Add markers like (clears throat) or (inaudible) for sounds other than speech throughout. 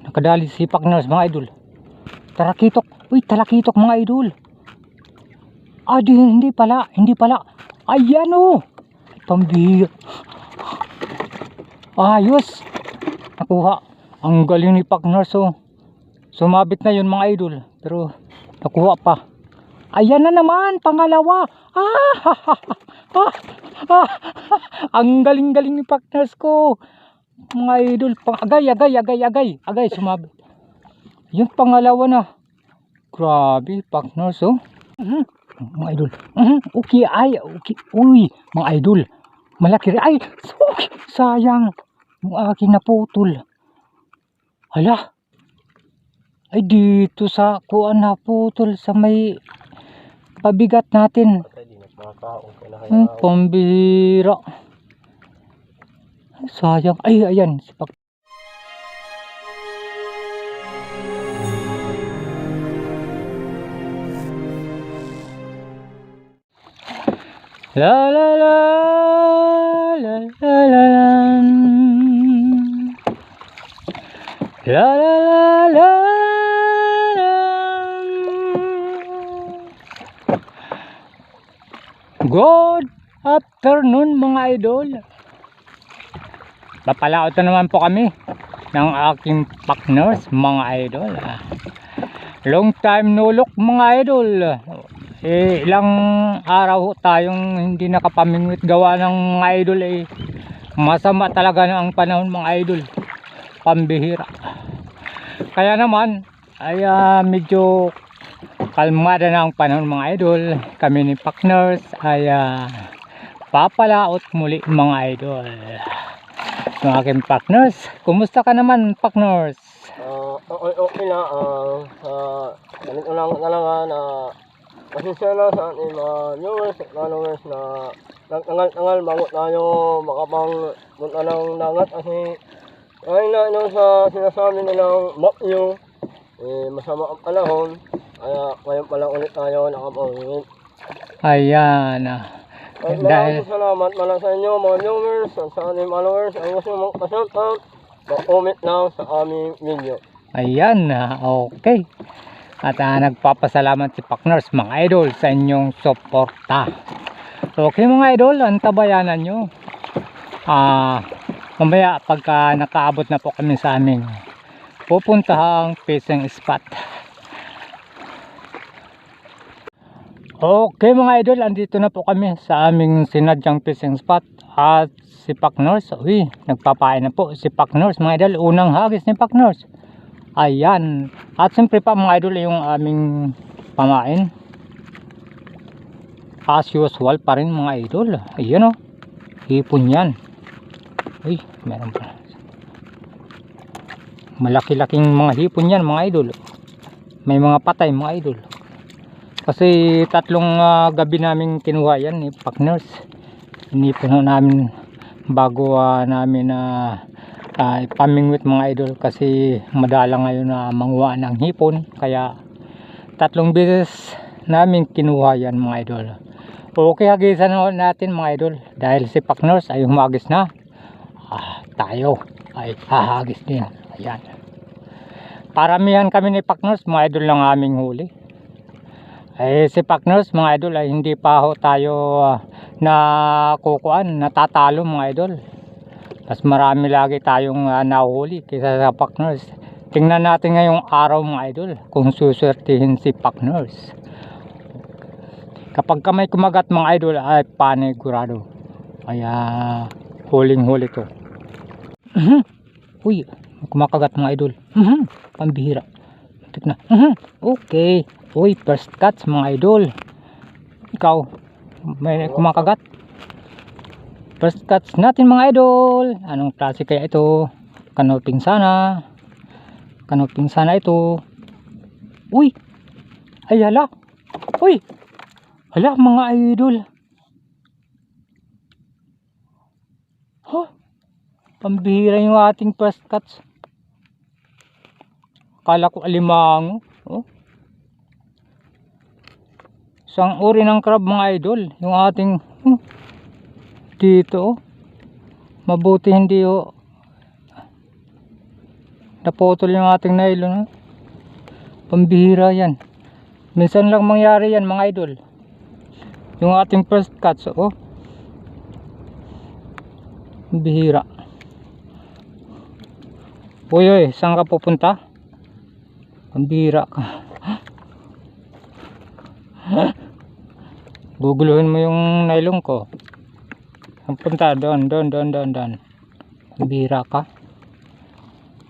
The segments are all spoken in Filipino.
Nakadali si partners mga idol. Tarakitok. Uy, talakitok mga idol. Ah, di, hindi pala. Hindi pala. Ayan o. Pambihira. Ayos. Nakuha. Ang galing ni partners oh. Sumabit na yun mga idol. Pero nakuha pa. Ayan na naman, pangalawa. Ah, ha, ha, ha, ah, ah, ang galing-galing ni partners ko. Mga idol, pang agay, agay, agay, agay, agay, sumabit. Yung pangalawa na. Grabe, partners, oh. Mhm, Mga idol. Mhm, Okay, ay, okay. Uy, mga idol. Malaki rin. Ay, okay, sayang. Yung aking naputol. Hala. Ay, dito sa kuan naputol sa may pabigat natin. Hmm, pambira. Ay, sayang. Ay, ayan. Si Pak- la la la la la La la la la la Good afternoon mga idol Papalaot na naman po kami ng aking partners mga idol Ah, Long time no look mga idol. Eh, ilang araw tayong hindi nakapamingwit gawa ng mga idol eh. Masama talaga na ang panahon mga idol. Pambihira. Kaya naman ay ah, medyo kalmada na ang panahon mga idol. Kami ni partners ay ah, papalaot muli mga idol ng aking partners kumusta ka naman partners Ah, okay, okay na. Ah, ah, ganito lang ah, na pasensya na sa ating mga viewers at followers na nagtangal-tangal bago tayo makapang punta ng dagat kasi ay na ino sa sinasabi nilang map nyo eh, masama ang panahon kaya ngayon pa lang ulit tayo nakapangingin. ayan ah. Dahil- maraming salamat pala sa inyo mga viewers at sa ating followers ang gusto mong pa-shoutout mag-comment lang sa aming video. Ayan, ah, okay. At ah, nagpapasalamat si Pakners mga idol sa inyong suporta. Okay mga idol, ang tabayanan nyo. Ah, mamaya pagka nakaabot na po kami sa aming pupuntahang fishing spot. Okay mga idol, andito na po kami sa aming sinadyang fishing spot at si Pakners, uy, nagpapain na po si Pakners mga idol, unang hagis ni Pakners. Ayan. At siyempre pa mga idol yung aming pamain. As usual pa rin mga idol. Ayan o. Hipon yan. Uy, meron pa. Malaki-laking mga hipon yan mga idol. May mga patay mga idol. Kasi tatlong ah, gabi namin kinuha yan ni partners. Inipon namin bago ah, namin na uh, pamingwit mga idol kasi madala ngayon na manguha ng hipon. Kaya tatlong beses namin kinuha yan mga idol. Okay hagisan natin mga idol dahil si Paknors ay humagis na ah, tayo ay hahagis din. Ayan. Paramihan kami ni Paknors mga idol lang aming huli eh si Paknors mga idol ay hindi pa ho tayo ah, na kukuan natatalo mga idol mas marami lagi tayong uh, nahuli kaysa sa partners. Tingnan natin ngayong araw mga idol kung suswertihin si partners. Kapag ka may kumagat mga idol ay panigurado. Kaya huling huli to. Mhm. Uy, kumakagat mga idol. Mhm. Pambihira. Tignan. Mhm. Okay. Uy, first cuts mga idol. Ikaw, may kumakagat? First cuts natin mga idol. Anong klase kaya ito? Kanoping sana. Kanoping sana ito. Uy! Ay hala! Uy! Hala mga idol. Huh? Pambihira yung ating first cuts. Akala ko alimango. Oh. Isang uri ng crab mga idol. Yung ating hmm, dito oh. mabuti hindi oh naputol yung ating nylon. oh. Pambihira yan. Minsan lang mangyari yan mga idol. Yung ating first cuts, oh. Bihira. Uy, uy, saan ka pupunta? Pambihira ka. Guguluhin mo yung nylon ko. Punta doon, doon, doon, doon, doon. Pambihira ka.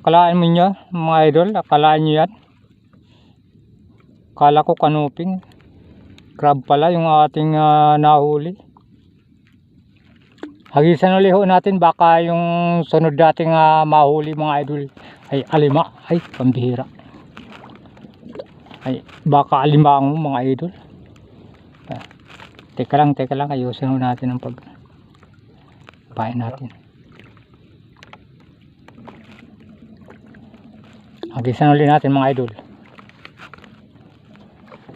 Kalaan mo nyo, mga idol, akalaan nyo yan. Kala ko kanuping. Crab pala yung ating ah, nahuli. Hagisan ulit ho natin baka yung sunod dating ah, mahuli mga idol ay alima. Ay, pambihira. Ay, baka alimango mga idol. Teka lang, teka lang. Ayusin ho natin ang pag pain natin. Hagisan ulit natin mga idol.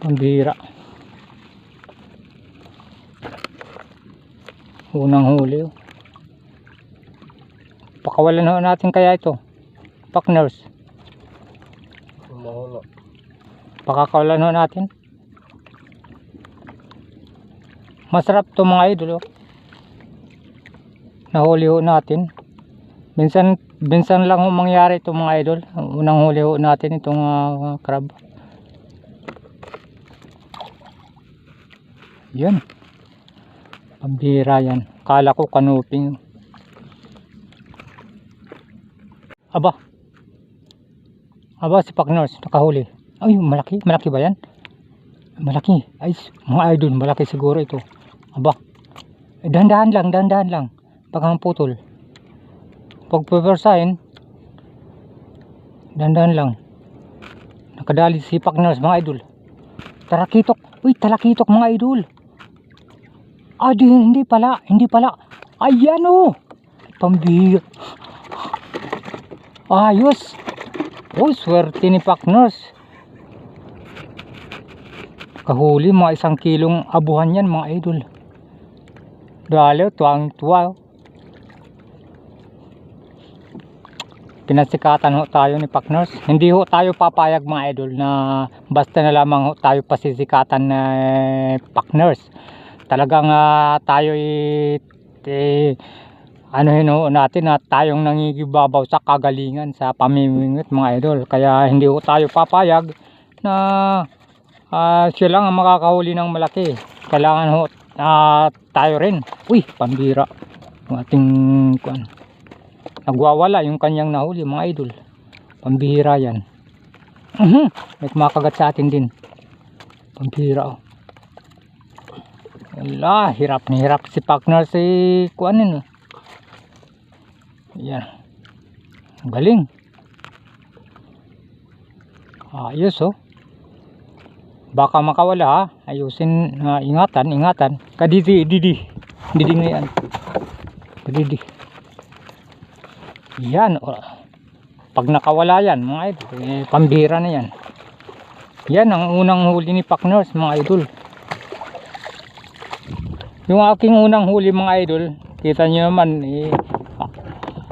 Pambihira. Unang huli. oh. Pakawalan ho natin kaya ito. Partners. Mahula. Pakakawalan ho natin. Masarap to mga idol. Oh. Nahuli ho natin. Minsan, minsan lang ho mangyari ito mga idol. Unang huli ho natin itong ah, crab. Yan. Pambira yan. Kala ko kanuping. Aba. Aba si Paknors nakahuli. Ay malaki. Malaki ba yan? Malaki. Ay mga idol malaki siguro ito. Aba. Eh, dahan-dahan lang. Dahan-dahan lang. Pag putol. Pag pepersahin. Dahan-dahan lang. Nakadali si Paknors mga idol. Tarakitok. Uy talakitok mga idol. Ah, di, hindi pala. Hindi pala. Ayan o. Pambihira. Ayos. Oh, swerte ni Paknors. Kahuli, mga isang kilong abuhan yan, mga idol. Dali, tuwang tuwa. oh. Pinasikatan ho tayo ni Paknors. Hindi ho tayo papayag mga idol na basta na lamang ho tayo pasisikatan na Paknors. Talagang ah, tayo eh, eh, ano ho natin na tayong nangigibabaw sa kagalingan sa pamimingit mga idol. Kaya hindi ho tayo papayag na ah, siya lang ang makakahuli ng malaki. Kailangan ho ah, tayo rin. Uy, pambira. Ang ating kuan. Nagwawala yung kanyang nahuli mga idol. Pambihira yan. Mhm. May kumakagat sa atin din. Pambihira oh. Wala, hirap na hirap si partner si kuanin. oh. Yan. Galing. Ayos oh. Baka makawala. Ayusin, ah, ingatan, ingatan. Kadidi, didi. Didi nga yan. Kadidi. Yan. Pag nakawala yan, mga idol, eh, pambira na yan. Yan ang unang huli ni Pakners, mga idol. Yung aking unang huli, mga idol, kita nyo naman, eh,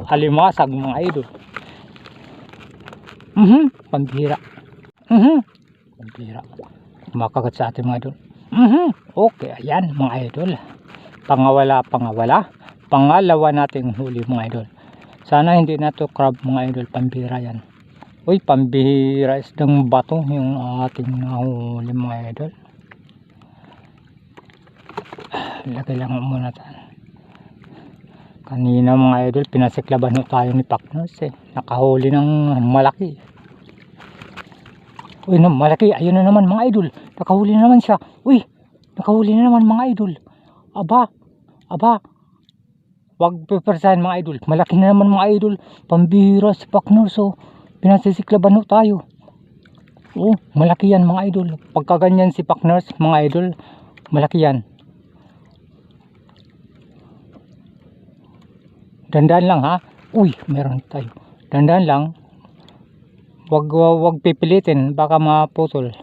alimasag, mga idol. Mhm, pambira. Mhm, pambira. Makagat sa ating mga idol. Mhm, okay, ayan, mga idol. Pangawala, pangawala. Pangalawa nating huli, mga idol. Sana hindi na to crab mga idol, pambira yan. Uy, pambihira isdang bato yung ating nahuli mga idol. Lagay lang muna tayo. Kanina mga idol, pinasiklaban tayo ni Paknos eh. Nakahuli ng malaki. Uy, na, malaki. Ayun na naman mga idol. Nakahuli na naman siya. Uy, nakahuli na naman mga idol. Aba, aba, Huwag pepersahin mga idol. Malaki na naman mga idol. Pambira si Paknor. So, pinasisiklaban ho tayo. Oh, malaki yan mga idol. Pagka ganyan si Paknor, mga idol, malaki yan. Dandan lang ha. Uy, meron tayo. Dandan lang. Wag wag pipilitin baka maputol.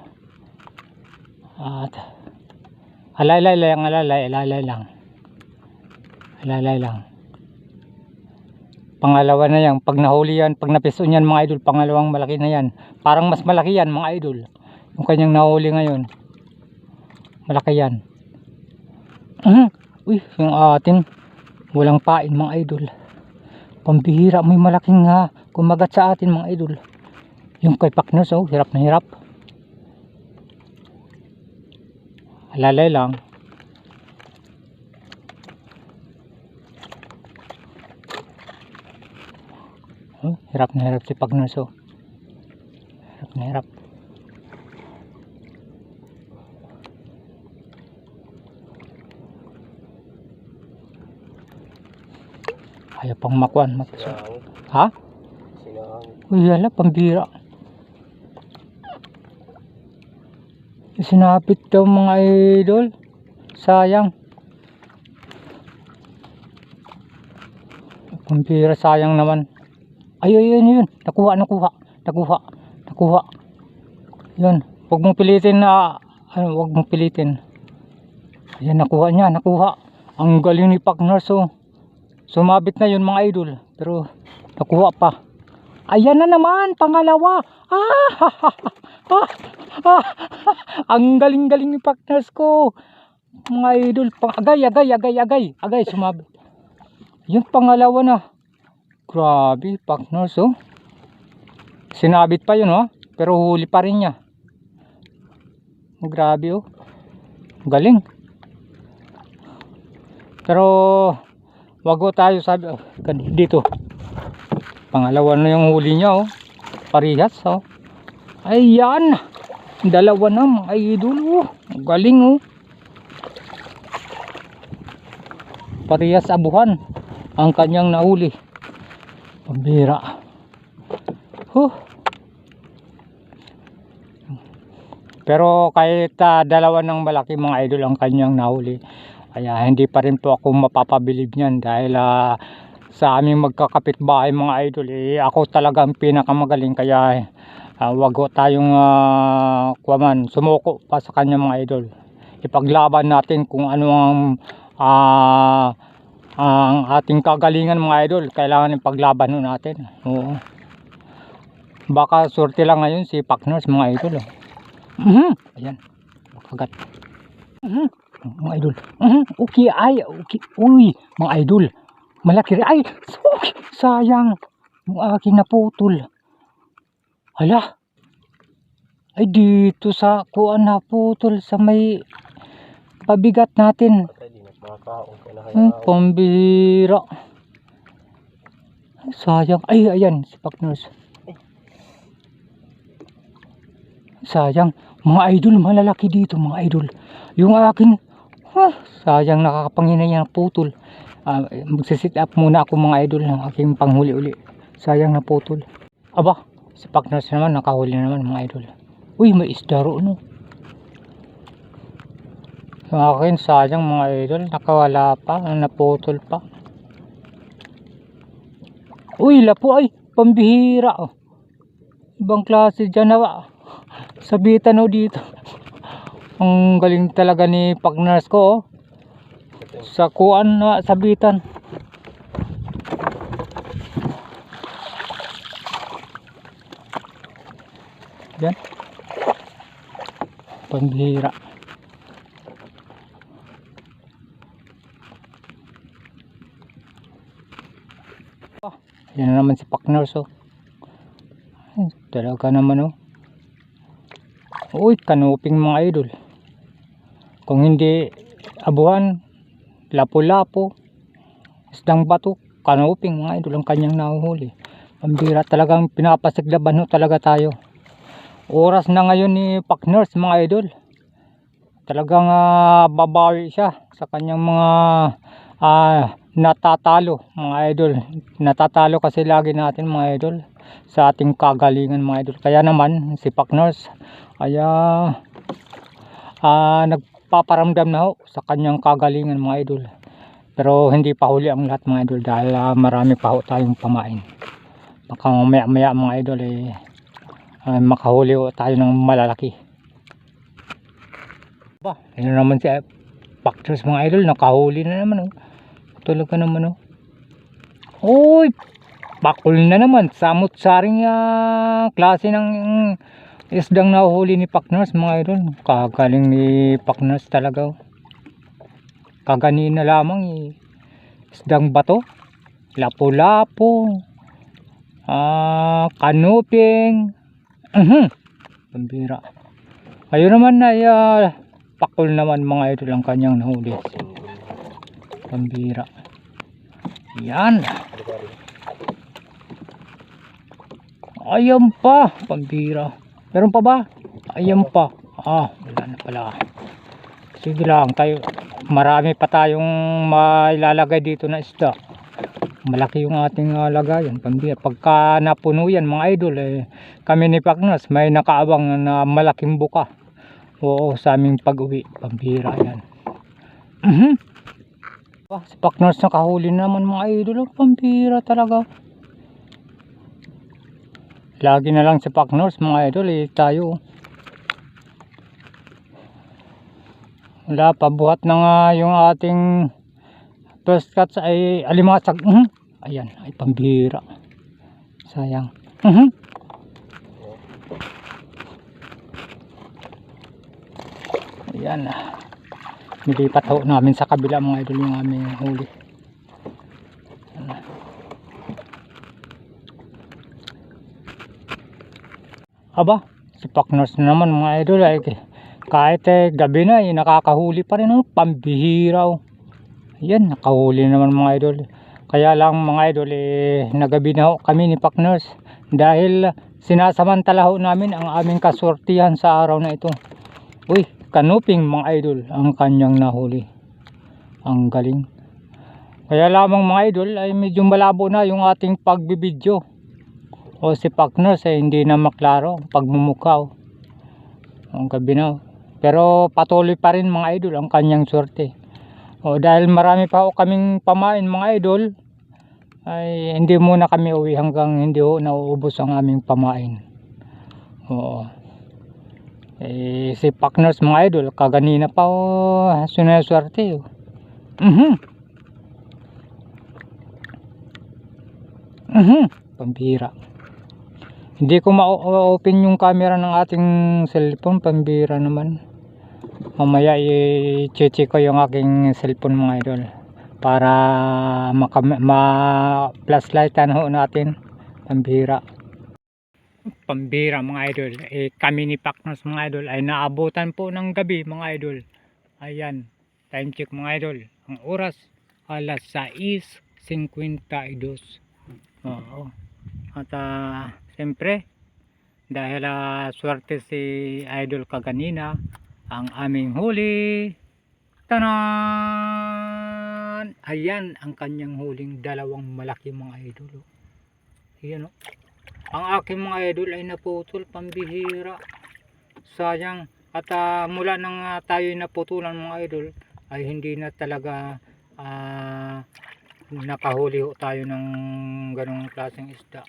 At alalay lang, alalay, alalay lang. Alalay lang. Pangalawa na yan. Pag nahuli yan, pag napiso yan mga idol, pangalawang malaki na yan. Parang mas malaki yan mga idol. Yung kanyang nahuli ngayon. Malaki yan. Mhm. Uy, yung atin. Walang pain mga idol. Pambihira, may malaking nga kumagat sa atin mga idol. Yung kay Paknos, oh, hirap na hirap. Alalay lang. Oh, hirap na hirap si Paknos, oh. Hirap na hirap. Ayaw pang makuan. Sinangit. Ha? Sinangit. Uy, yala, pambira. Sinapit daw mga idol. Sayang. Pambira, sayang naman. Ay, ay, yun. Nakuha, nakuha. Nakuha. Nakuha. Yun. Huwag mong pilitin na, ano, huwag mong pilitin. Ayan, nakuha niya, nakuha. Ang galing ni Pakners, oh. Sumabit na yun mga idol. Pero, nakuha pa. Ayan na naman, pangalawa. Ah, ah, ah, ang galing-galing ni partners ko. Mga idol, pang agay, agay, agay, agay, agay, sumabit. Yung pangalawa na. Grabe, partners, oh. Sinabit pa yun, oh. Pero huli pa rin niya. Grabe, oh. Galing. Pero, wag tayo sabi, oh, dito. Pangalawa na yung huli niya, oh. Parehas, oh. Ayan. Dalawa na, mga idol, oh. Galing, oh. Parehas abuhan ang kanyang nahuli. Pambira. Huh. Pero kahit ah, dalawa ng malaki mga idol ang kanyang nahuli. Kaya hindi pa rin po ako mapapabilib niyan dahil ah, sa aming magkakapit bahay mga idol eh ako talaga ang pinakamagaling. Kaya uh, wag tayong uh, kuwaman sumuko pa sa kanya mga idol. Ipaglaban natin kung ano ang ah, ang ating kagalingan mga idol. Kailangan ipaglaban ho natin. Oo. Baka sorte lang ngayon si Pakners mga idol oh. Mhm. ayan. Makagat. Mhm. mga idol. Mhm. okay ay okay. Uy mga idol malaki rin. Ay, sayang. Yung aking naputol. Hala. Ay, dito sa kuan naputol sa may pabigat natin. Hmm, pambira. Ay, sayang. Ay, ayan, si Pakners. Sayang. Mga idol, malalaki dito, mga idol. Yung akin, huh, sayang nakakapanginay ng putol. Ah, magsisit up muna ako mga idol ng aking panghuli-uli. Sayang na putol. Aba, si Pakners naman, nakahuli na naman mga idol. Uy, may isda ro, no? Yung akin, sayang mga idol, nakawala pa, naputol pa. Uy, lapo ay, pambihira. Oh. Ibang klase dyan na Sabitan o dito. (laughs) Ang galing talaga ni Pakners ko, oh. Sa kuan na sabitan. Yan. Pambihira. Ah, yan na naman si Pakners oh. Ay, Talaga naman oh. Uy, kanuping mga idol. Kung hindi abuhan, lapo-lapo, isdang bato, kanuping mga idol ang kanyang nahuhuli. Pambira talagang pinapasiglaban ho talaga tayo. Oras na ngayon ni Pakners mga idol. Talagang ah, babawi siya sa kanyang mga ah, natatalo mga idol. Natatalo kasi lagi natin mga idol sa ating kagalingan mga idol. Kaya naman si Pakners kaya ah, nagpaparamdam na ho sa kanyang kagalingan mga idol. Pero hindi pa huli ang lahat mga idol dahil ah, marami pa ho tayong pamain. Baka mamaya maya mga idol eh ah, makahuli ho tayo ng malalaki. Ba, yun naman si eh, Pactors mga idol, nakahuli na naman oh. Talaga naman oh. Uy, pakul na naman. Samot-saring ah, klase ng isdang nahuhuli ni Pakners mga idol. Kagaling ni Pakners talaga. oh. Kaganina lamang eh. Isdang bato. Lapo-lapo. Ah, kanuping. Mhm. Pambira. Ayun naman na ah, pakul naman mga idol ang kanyang nahuli. Pambira. Yan. Ayan pa. Pambira. Meron pa ba? Ayan pa. Ah, wala na pala. Sige lang tayo. Marami pa tayong mailalagay dito na isda. Malaki yung ating uh, lagayan. Pambira. Pagka napuno yan mga idol eh, kami ni Pagnas may nakaabang na malaking buka. Oo, sa aming pag-uwi. Pambira yan. Mhm. Ah, si Pagnas nakahuli naman mga idol. Pambira talaga. Lagi na lang si Pagnas mga idol eh, tayo. Wala pa buhat na nga yung ating first cuts ay alimasag. Mhm. Ayan, ay pambira. Sayang. Mhm. Ayan. Nilipat ho namin sa kabila mga idol yung aming huli. Aba, si Pakners na naman mga idol ay kahit eh, gabi na eh, nakakahuli pa rin oh, pambihira oh. Ayan, nakahuli naman mga idol. Kaya lang mga idol eh, nagabi na ho kami ni Pakners dahil sinasamantala ho namin ang aming kasortihan sa araw na ito. Uy, kanuping mga idol ang kanyang nahuli. Ang galing. Kaya lamang mga idol ay medyo malabo na yung ating pagbibidyo. O si Pakners ay hindi na maklaro pagmumukaw. Ang gabi na. Pero patuloy pa rin mga idol ang kanyang sorte. O dahil marami pa ho kaming pamain mga idol ay hindi muna kami uwi hanggang hindi ho nauubos ang aming pamain. Oo. Eh, si Pakners mga idol, kaganina pa o sunaswerte o. Mhm. Mhm. Pambira. Hindi ko ma-open yung camera ng ating cellphone, pambira naman. Mamaya i-check ko yung aking cellphone mga idol. Para maka ma ho natin. Pambira. Pambira mga idol. Eh, kami ni Pacnos mga idol ay naabutan po ng gabi mga idol. Ayan. Time check mga idol. Ang oras alas 6.52 oo. At ah, siyempre dahil ah, swerte si idol kaganina ang aming huli tanan! Ayan ang kanyang huling dalawang malaki mga idol oh. ayan oh. Ang aking mga idol ay naputol pambihira. Sayang at ah, mula nang ah, tayo naputulan mga idol ay hindi na talaga ah, nakahuli tayo ng ganong klaseng isda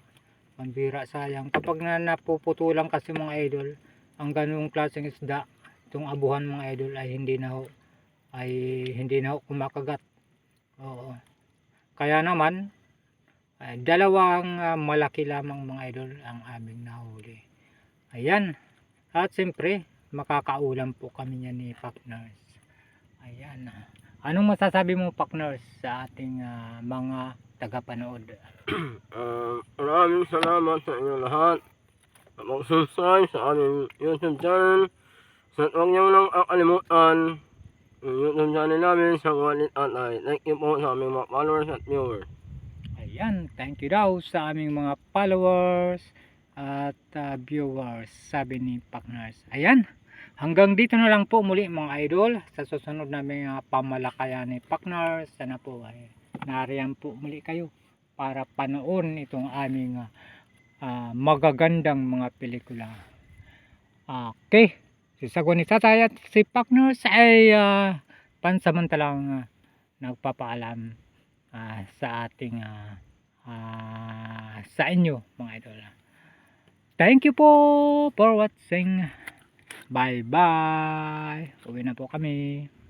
pambira sayang kapag na napuputulan kasi mga idol ang ganong klaseng isda itong abuhan mga idol ay hindi na ho ay hindi na ho kumakagat oo kaya naman ay, dalawang ah, malaki lamang mga idol ang aming nahuli. Ayan. At siyempre, makakaulam po kami niya ni Partners. Ayan. Anong masasabi mo Partners sa ating ah, mga tagapanood? (clears throat) Ah, maraming salamat sa inyo lahat. At mag-subscribe sa aming YouTube channel. So, huwag niyo lang ang kalimutan yung YouTube channel namin sa Wallet at Ay. Thank you po sa aming mga followers at viewers. Ayan, thank you daw sa aming mga followers at ah, viewers, sabi ni Partners. Ayan, hanggang dito na lang po muli mga idol sa susunod namin uh, pamalakayan ni Partners. Sana po ay nariyan po muli kayo para panoon itong aming ah, magagandang mga pelikula. Okay, si Sago ni Tatay at si Partners ay ah, pansamantalang ah, nagpapaalam ah, sa ating ah, ah, sa inyo mga idol. Thank you po for watching. Bye bye. Uwi na po kami.